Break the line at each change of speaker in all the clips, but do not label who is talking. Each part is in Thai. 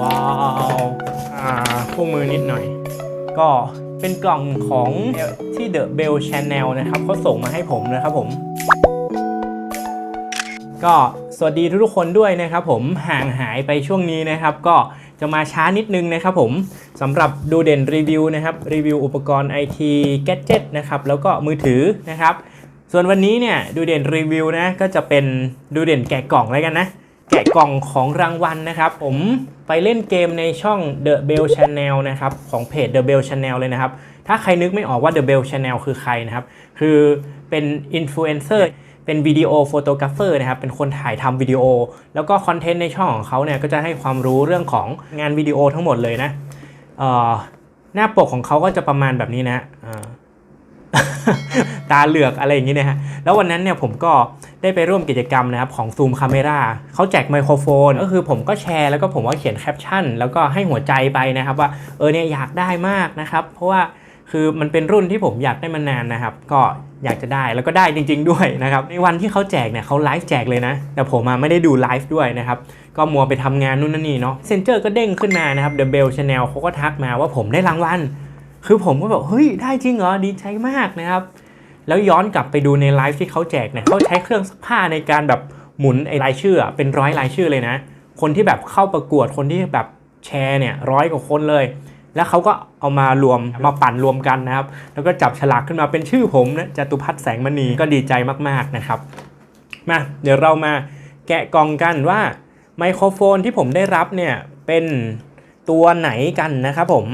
ว้าวอ่าคู่มือนิดหน่อย ก็เป็นกล่องของที่ The Bell Channel นะครับเขาส่งมาให้ผมนะครับผม ก็สวัสดีทุกๆคนด้วยนะครับผมห่างหายไปช่วงนี้นะครับ ก็จะมาช้านิดนึงนะครับผมสำหรับดูเด่นรีวิวนะครับ รีวิวอุปกรณ์ IT Gadget นะครับแล้วก็มือถือนะครับ ส่วนวันนี้เนี่ยดูเด่นรีวิวนะก็จะเป็นดูเด่นแกะกล่องแล้วกันนะ แกะกล่องของรางวัลนะครับ ผมไปเล่นเกมในช่อง The Bell Channel นะครับของเพจ The Bell Channel เลยนะครับ ถ้าใครนึกไม่ออกว่า The Bell Channel คือใครนะครับ คือเป็นอินฟลูเอนเซอร์เป็นวิดีโอโฟโตกราฟเฟอร์นะครับ เป็นคนถ่ายทำวิดีโอ แล้วก็คอนเทนต์ในช่องของเขาเนี่ยก็จะให้ความรู้เรื่องของงานวิดีโอทั้งหมดเลยนะหน้าปกของเขาก็จะประมาณแบบนี้นะอ่า ตาเหลือกอะไรอย่างนี้นะฮะ แล้ววันนั้นเนี่ยผมก็ได้ไปร่วมกิจกรรมนะครับของ Zoom Camera เขาแจกไมโครโฟน ก็คือผมก็แชร์แล้วก็ผมก็เขียนแคปชั่น แล้วก็ให้หัวใจไปนะครับว่าเออเนี่ยอยากได้มากนะครับ เพราะว่าคือมันเป็นรุ่นที่ผมอยากได้มานานนะครับ ก็อยากจะได้แล้วก็ได้จริง ๆ ด้วยนะครับ ในวันที่เขาแจกเนี่ยเขาไลฟ์แจกเลยนะ แต่ผมมาไม่ได้ดูไลฟ์ด้วยนะครับ ก็มัวไปทำงานนู่นนั่นนี่เนาะเซนเจอร์ก็เด้งขึ้นมานะครับ The Bell Channel เขาก็ทักมาว่าผมได้รางวัล คือผมก็แบบเฮ้ยได้จริงเหรอดีใจมากนะครับ แล้วย้อนกลับไปดูในไลฟ์ที่เขาแจกเนี่ยเขาใช้เครื่องซักผ้าในการแบบหมุนไอ้รายชื่อเป็นร้อยรายชื่อเลยนะ คนที่แบบเข้าประกวดคนที่แบบแชร์เนี่ยร้อยกว่าคนเลย แล้วเขาก็เอามารวมมาปั่นรวมกันนะครับ แล้วก็จับฉลากขึ้นมาเป็นชื่อผมนะจตุพัฒน์แสงมณีก็ดีใจมากๆนะครับมาเดี๋ยวเรามาแกะกล่องกันว่าไมโครโฟนที่ผมได้รับเนี่ยเป็นตัวไหนกันนะครับผม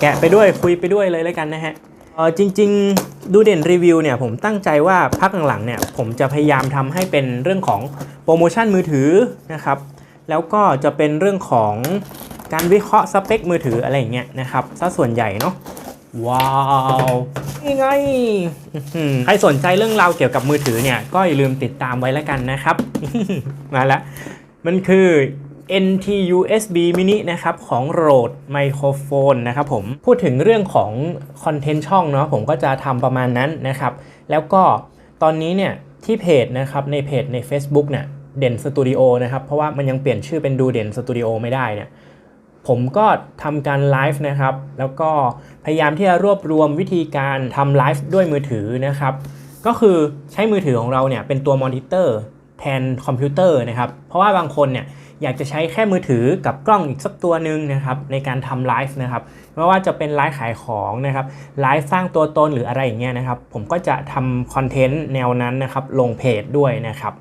แกะไปด้วยคุยไปด้วยเลยแล้วกันนะฮะเออจริง ๆ ดูเด่นรีวิวเนี่ยผมตั้งใจว่าพักหลังๆเนี่ยผมจะพยายามทำให้เป็นเรื่องของโปรโมชั่นมือถือนะครับแล้วก็จะเป็นเรื่องของการวิเคราะห์สเปคมือถืออะไรอย่างเงี้ยนะครับซะส่วนใหญ่เนาะว้าวนี่ไงใครสนใจเรื่องราวเกี่ยวกับมือถือเนี่ยก็อย่าลืมติดตามไว้แล้วกันนะครับ มาแล้วมันคือ NT USB mini นะครับของ Rode Microphone นะครับผมพูดถึงเรื่องของคอนเทนต์ช่องเนาะผมก็จะทำประมาณนั้นนะครับ แล้วก็ตอนนี้เนี่ยที่เพจนะครับในเพจใน Facebook เนี่ยเด่นสตูดิโอนะครับ เพราะว่ามันยังเปลี่ยนชื่อเป็นดูเด่นสตูดิโอไม่ได้เนี่ยผมก็ทำการไลฟ์นะครับ แล้วก็พยายามที่จะรวบรวมวิธีการทำไลฟ์ด้วยมือถือนะครับ ก็คือใช้มือถือของเราเนี่ยเป็นตัวมอนิเตอร์ แทนคอมพิวเตอร์นะครับ เพราะว่าบางคนเนี่ยอยากจะใช้แค่มือถือกับกล้องอีกสักตัวหนึ่งนะครับในการทำไลฟ์นะครับไม่ว่าจะเป็นไลฟ์ขายของนะครับไลฟ์สร้างตัวตนหรืออะไรอย่างเงี้ยนะครับ ผมก็จะทำคอนเทนต์แนวนั้นนะครับลงเพจด้วยนะครับ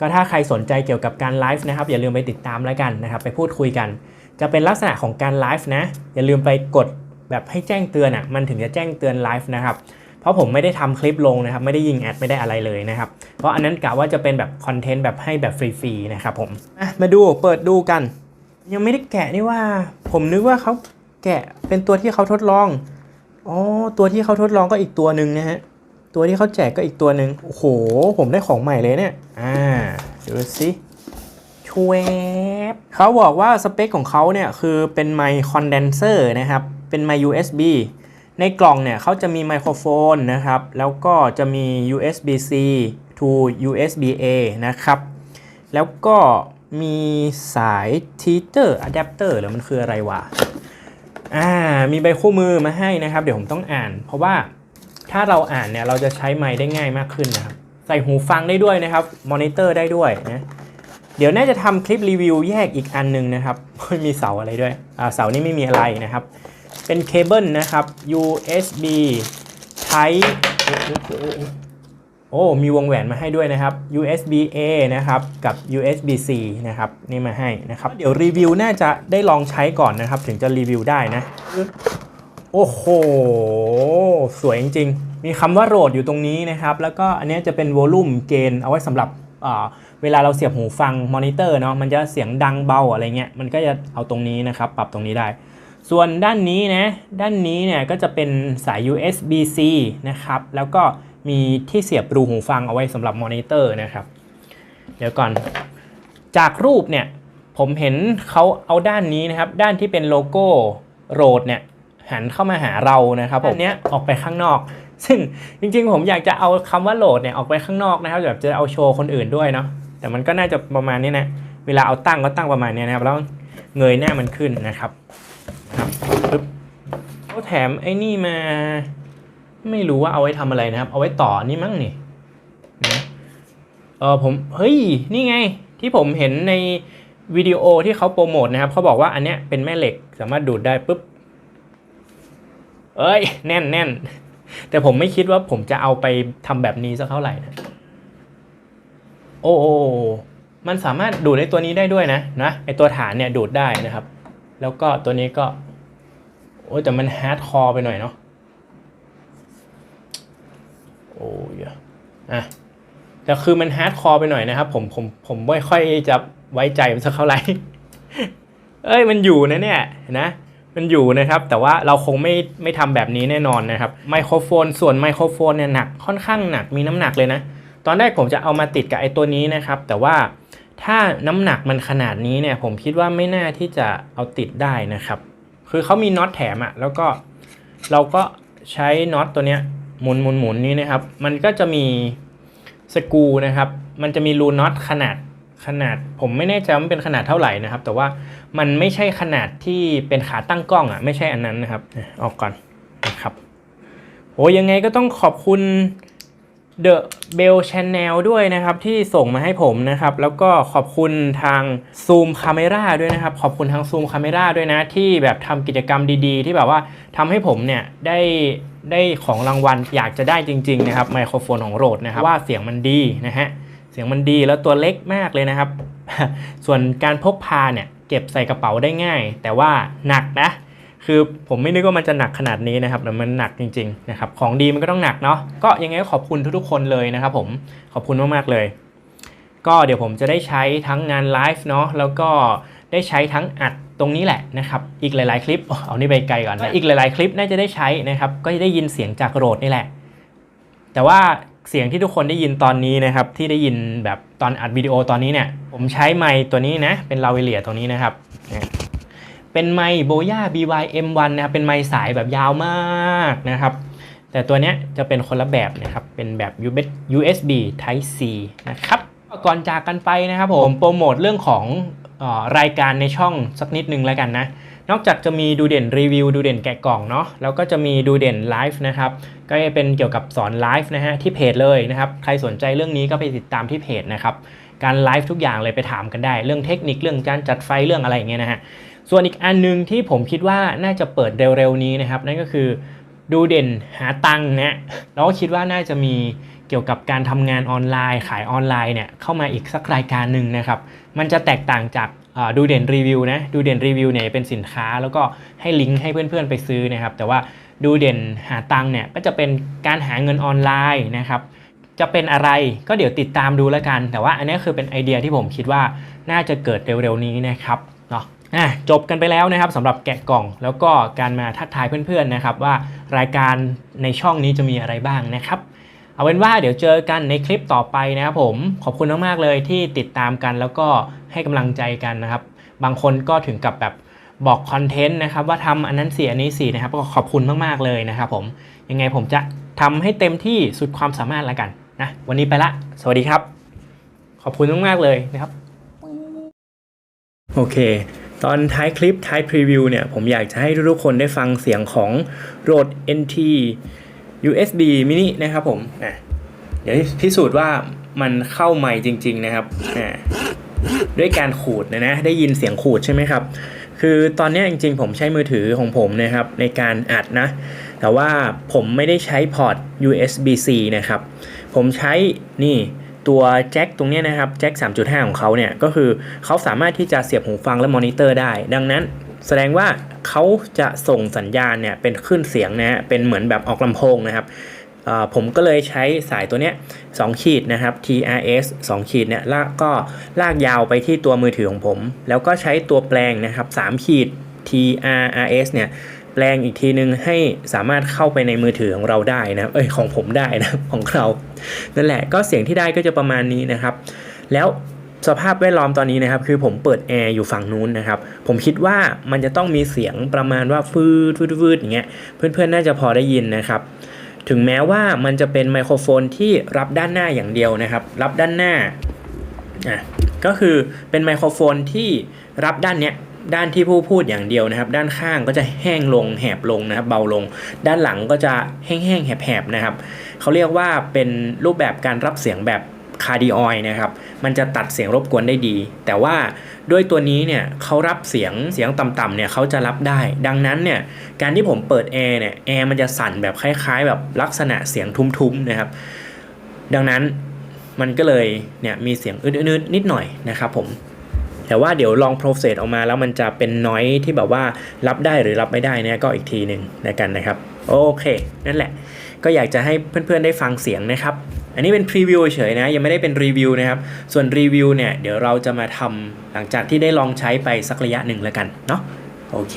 ก็ถ้าใครสนใจเกี่ยวกับการไลฟ์นะครับอย่าลืมไปติดตามแล้วกันนะครับ ไปพูดคุยกัน จะเป็นลักษณะของการไลฟ์นะอย่าลืมไปกดแบบให้แจ้งเตือนอะมันถึงจะแจ้งเตือนไลฟ์นะครับ เพราะผมไม่ได้ทำคลิปลงนะครับ ไม่ได้ยิงแอดไม่ได้อะไรเลยนะครับ เพราะอันนั้นกะว่าจะเป็นแบบคอนเทนต์แบบให้แบบฟรีๆนะครับผมมาดูเปิดดูกัน ยังไม่ได้แกะนี่ว่า ผมนึกว่าเขาแกะเป็นตัวที่เขาทดลองอ๋อตัวที่เขาทดลองก็อีกตัวหนึ่งนะฮะตัวที่เขาแจกก็อีกตัวหนึ่งโอ้โห ผมได้ของใหม่เลยเนี่ยอ่าดูสิชวบเขาบอกว่าสเปคของเขาเนี่ยคือเป็นไมค์คอนเดนเซอร์นะครับเป็นไมค์ USB ในกล่องเนี่ยเขาจะมีไมโครโฟนนะครับ แล้วก็จะมี USB-C to USB-A นะครับ แล้วก็มีสายทีเตอร์อะแดปเตอร์หรือมันคืออะไรวะ อ่า มีใบคู่มือมาให้นะครับ เดี๋ยวผมต้องอ่าน เพราะว่าถ้าเราอ่านเนี่ยเราจะใช้ไมค์ได้ง่ายมากขึ้นนะครับ ใส่หูฟังได้ด้วยนะครับ มอนิเตอร์ได้ด้วยนะ เดี๋ยวน่าจะทำคลิปรีวิวแยกอีกอันหนึงนะครับ มีเสาอะไรด้วย อ่า เสานี่ไม่มีอะไรนะครับ เป็นเคเบิลนะครับ USB Type โอ้มีวงแหวนมาให้ด้วยนะครับ USB A นะครับ กับ USB C นะครับ นี่มาให้นะครับ เดี๋ยวรีวิวน่าจะได้ลองใช้ก่อนนะครับ ถึงจะรีวิวได้นะ โอ้โห สวยจริงๆ มีคำว่าโหลดอยู่ตรงนี้นะครับ แล้วก็อันนี้จะเป็นวอลลุ่มเกณฑ์เอาไว้สำหรับเวลาเราเสียบหูฟังมอนิเตอร์เนาะมันจะเสียงดังเบาอะไรเงี้ยมันก็จะเอาตรงนี้นะครับ ปรับตรงนี้ได้ ส่วนด้านนี้นะ ด้านนี้เนี่ยก็จะเป็นสาย USB-C นะครับ แล้วก็มีที่เสียบรูหูฟังเอาไว้สำหรับมอนิเตอร์นะครับ เดี๋ยวก่อน จากรูปเนี่ยผมเห็นเขาเอาด้านนี้นะครับ ด้านที่เป็นโลโก้โรดเนี่ยหันเข้ามาหาเรานะครับผมอันเนี้ยออกไปข้างนอก ซึ่งจริงๆ ผมอยากจะเอาคำว่าโหลดเนี่ยออกไปข้างนอกนะครับแบบจะเอาโชว์คนอื่นด้วยเนาะแต่มันก็น่าจะประมาณนี้นะเวลาเอาตั้งก็ตั้งประมาณเนี้ยนะครับแล้วเงยหน้ามันขึ้นนะครับครับปึ๊บ เขาแถมไอ้นี่มา ไม่รู้ว่าเอาไว้ทำอะไรนะครับ เอาไว้ต่อนี่มั้งนี่นะเออผมเฮ้ยนี่ไงที่ผมเห็นในวิดีโอที่เขาโปรโมทนะครับเขาบอกว่าอันเนี้ยเป็นแม่เหล็กสามารถดูดได้ปุ๊บเอ้ย แน่นแน่นแต่ผมไม่คิดว่าผมจะเอาไปทำแบบนี้สักเท่าไหร่นะโอ้โอมันสามารถดูดในตัวนี้ได้ด้วยนะนะไอตัวฐานเนี่ยดูดได้นะครับ แล้วก็ตัวนี้ก็ อ้ยแต่มันฮาร์ดคอร์ไปหน่อยเนาะโอ้ยอะแต่คือมันฮาร์ดคอร์ไปหน่อยนะครับ ผมผมผมไม่ค่อยจะไว้ใจมันสักเท่าไหร่เอ้ยมันอยู่นะเนี่ยนะมันอยู่นะครับ แต่ว่าเราคงไม่ไม่ทำแบบนี้แน่นอนนะครับไมโครโฟนส่วนไมโครโฟนเนี่ยหนักค่อนข้างหนักมีน้ำหนักเลยนะ ตอนแรกผมจะเอามาติดกับไอ้ตัวนี้นะครับ แต่ว่าถ้าน้ำหนักมันขนาดนี้เนี่ย ผมคิดว่าไม่น่าที่จะเอาติดได้นะครับ คือเขามีน็อตแถมอะแล้วก็เราก็ใช้น็อตตัวเนี้ยหมุนหมุนหมุนนี้นะครับ มันก็จะมีสกรูนะครับ มันจะมีรูน็อตขนาดขนาด ผมไม่แน่ใจว่ามันเป็นขนาดเท่าไหร่นะครับ แต่ว่ามันไม่ใช่ขนาดที่เป็นขาตั้งกล้องอะไม่ใช่อันนั้นนะครับออกก่อนนะครับโอ้ยังไงก็ต้องขอบคุณ The Bell Channel ด้วยนะครับ ที่ส่งมาให้ผมนะครับ แล้วก็ขอบคุณทาง Zoom Camera ด้วยนะครับ ขอบคุณทาง Zoom Camera ด้วยนะ ที่แบบทำกิจกรรมดีๆ ที่แบบว่าทำให้ผมเนี่ยได้ได้ของรางวัลอยากจะได้จริง ๆ นะครับไมโครโฟนของโรดนะครับ ว่าเสียงมันดีนะฮะเสียงมันดีแล้วตัวเล็กมากเลยนะครับ ส่วนการพกพาเนี่ยเก็บใส่กระเป๋าได้ง่าย แต่ว่าหนักนะ คือผมไม่นึกว่ามันจะหนักขนาดนี้นะครับแต่มันหนักจริงๆนะครับของดีมันก็ต้องหนักเนาะก็ยังไงก็ขอบคุณทุกๆคนเลยนะครับผมขอบคุณมากๆเลย ก็เดี๋ยวผมจะได้ใช้ทั้งงานไลฟ์เนาะแล้วก็ได้ใช้ทั้งอัดตรงนี้แหละนะครับอีกหลายๆคลิปอ๋อเอานี่ไปไกลก่อนนะอีกหลายๆคลิปน่าจะได้ใช้นะครับก็จะได้ยินเสียงจากโรดนี่แหละ แต่ว่าเสียงที่ทุกคนได้ยินตอนนี้นะครับที่ได้ยินแบบตอนอัดวิดีโอตอนนี้เนี่ยผมใช้ไมค์ตัวนี้นะเป็นลาเวเลียตัวนี้นะครับ เป็นไมค์โบย่า BY-M1 นะครับเป็นไมค์สายแบบยาวมากนะครับ แต่ตัวเนี้ยจะเป็นคนละแบบนะครับ เป็นแบบ USB Type C นะครับก่อนจากกันไปนะครับผมโปรโมทเรื่องของออรายการในช่องสักนิดนึงแล้วกันนะ นอกจากจะมีดูเด่นรีวิวดูเด่นแกะกล่องเนาะแล้วก็จะมีดูเด่นไลฟ์นะครับ ก็จะเป็นเกี่ยวกับสอนไลฟ์นะฮะที่เพจเลยนะครับ ใครสนใจเรื่องนี้ก็ไปติดตามที่เพจนะครับ การไลฟ์ทุกอย่างเลยไปถามกันได้ เรื่องเทคนิคเรื่องการจัดไฟเรื่องอะไรอย่างเงี้ยนะฮะ ส่วนอีกอันหนึงที่ผมคิดว่าน่าจะเปิดเร็วๆนี้นะครับ นั่นก็คือดูเด่นหาตังค์นะแล้วก็คิดว่าน่าจะมีเกี่ยวกับการทำงานออนไลน์ ขายออนไลน์เนี่ยเข้ามาอีกสักรายการหนึ่งนะครับ มันจะแตกต่างจากดูเด่นรีวิวนะดูเด่นรีวิวเนี่ยเป็นสินค้าแล้วก็ให้ลิงก์ให้เพื่อนๆไปซื้อนะครับ แต่ว่าดูเด่นหาตังค์เนี่ยก็จะเป็นการหาเงินออนไลน์นะครับจะเป็นอะไรก็เดี๋ยวติดตามดูแล้วกัน แต่ว่าอันนี้คือเป็นไอเดียที่ผมคิดว่าน่าจะเกิดเร็วๆนี้นะครับ อะจบกันไปแล้วนะครับสำหรับแกะกล่อง แล้วก็การมาทักทายเพื่อนๆนะครับว่ารายการในช่องนี้จะมีอะไรบ้างนะครับ เอาเป็นว่าเดี๋ยวเจอกันในคลิปต่อไปนะครับผมขอบคุณมากๆเลยที่ติดตามกันแล้วก็ให้กำลังใจกันนะครับ บางคนก็ถึงกับแบบบอกคอนเทนต์นะครับว่าทำอันนั้นเสีอันนี้สีนะครับก็ขอบคุณมากๆเลยนะครับผมยังไงผมจะทำให้เต็มที่สุดความสามารถแล้วกันนะวันนี้ไปละ สวัสดีครับ ขอบคุณมากๆเลยนะครับ โอเค ตอนท้ายคลิปท้ายพรีวิวเนี่ยผมอยากจะให้ทุกๆคนได้ฟังเสียงของ Rode NT USB mini นะครับผมอะเดี๋ยวพิสูจน์ว่ามันเข้าไมค์จริง ๆ นะครับอ่าด้วยการขูดนะนะได้ยินเสียงขูดใช่ไหมครับ คือตอนนี้จริง ๆ ผมใช้มือถือของผมนะครับ ในการอัดนะ แต่ว่าผมไม่ได้ใช้พอร์ต USB-C นะครับ ผมใช้นี่ ตัวแจ็คตรงนี้นะครับแจ็ค3.5 ของเขาเนี่ยก็คือเขาสามารถที่จะเสียบหูฟังและมอนิเตอร์ได้ ดังนั้นแสดงว่าเขาจะส่งสัญญาณเนี่ยเป็นคลื่นเสียงนะฮะเป็นเหมือนแบบออกลำโพงนะครับผมก็เลยใช้สายตัวเนี้ย2ขีดนะครับ TRS 2 ขีดเนี่ยลากก็ลากยาวไปที่ตัวมือถือของผม แล้วก็ใช้ตัวแปลงนะครับ3ขีด TRS เนี่ย แปลงอีกทีนึงให้สามารถเข้าไปในมือถือของเราได้นะเอ้ยของผมได้นะของเรา นั่นแหละก็เสียงที่ได้ก็จะประมาณนี้นะครับ แล้วสภาพแวดล้อมตอนนี้นะครับ คือผมเปิดแอร์อยู่ฝั่งนู้นนะครับ ผมคิดว่ามันจะต้องมีเสียงประมาณว่าฟืดฟืดฟืดอย่างเงี้ยเพื่อนๆน่าจะพอได้ยินนะครับ ถึงแม้ว่ามันจะเป็นไมโครโฟนที่รับด้านหน้าอย่างเดียวนะครับ รับด้านหน้าอะก็คือเป็นไมโครโฟนที่รับด้านเนี้ย ด้านที่ผู้พูดอย่างเดียวนะครับ ด้านข้างก็จะแห้งลงแหบลงนะครับ เบาลง ด้านหลังก็จะแห้งๆแหบๆนะครับเขาเรียกว่าเป็นรูปแบบการรับเสียงแบบคาร์ดิออยนะครับ มันจะตัดเสียงรบกวนได้ดี แต่ว่าด้วยตัวนี้เนี่ยเขารับเสียงเสียงต่ำๆเนี่ยเขาจะรับได้ ดังนั้นเนี่ยการที่ผมเปิดแอร์เนี่ยแอร์มันจะสั่นแบบคล้าย ๆ แบบลักษณะเสียงทุ้มๆนะครับ ดังนั้นมันก็เลยเนี่ยมีเสียงอืดๆนิดหน่อยนะครับผม แต่ว่าเดี๋ยวลอง process ออกมาแล้วมันจะเป็นน้อยที่แบบว่ารับได้หรือรับไม่ได้เนี่ยก็อีกทีหนึ่งนะกันนะครับ โอเค นั่นแหละ ก็อยากจะให้เพื่อนๆได้ฟังเสียงนะครับอันนี้เป็นพรีวิวเฉยนะ ยังไม่ได้เป็นรีวิวนะครับ ส่วนรีวิวเนี่ย เดี๋ยวเราจะมาทำหลังจากที่ได้ลองใช้ไปสักระยะหนึ่งแล้วกันเนาะโอเค